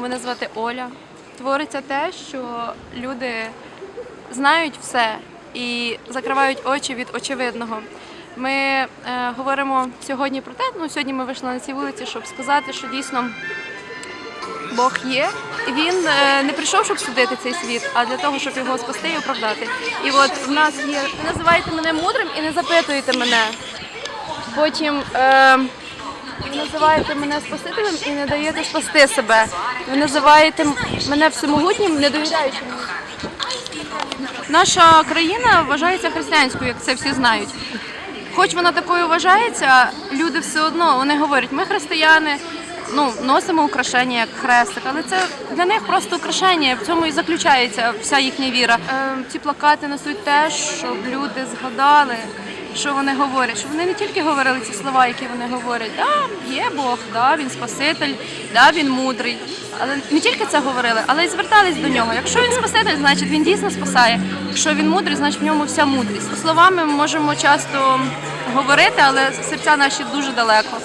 Мене звати Оля. Твориться те, що люди знають все і закривають очі від очевидного. Ми е, говоримо сьогодні про те, ну сьогодні ми вийшли на ці вулиці, щоб сказати, що дійсно Бог є. І він е, не прийшов, щоб судити цей світ, а для того, щоб його спасти і оправдати. І от в нас є. Ви називаєте мене мудрим і не запитуєте мене. Потім. Е, називаєте мене спасителем і не даєте спасти себе. Ви називаєте мене всемогутнім, не довіряючи мені. Наша країна вважається християнською, як це всі знають. Хоч вона такою вважається, люди все одно вони говорять, ми християни, ну, носимо украшення як хрестик, але це для них просто украшення, в цьому і заключається вся їхня віра. Е, ці плакати несуть те, щоб люди згадали, що вони говорять, що вони не тільки говорили ці слова, які вони говорять, да, є Бог, да, він спаситель, да, він мудрий. Але не тільки це говорили, але й звертались до нього. Якщо він спаситель, значить він дійсно спасає. Якщо він мудрий, значить в ньому вся мудрість. Словами ми можемо часто говорити, але серця наші дуже далеко.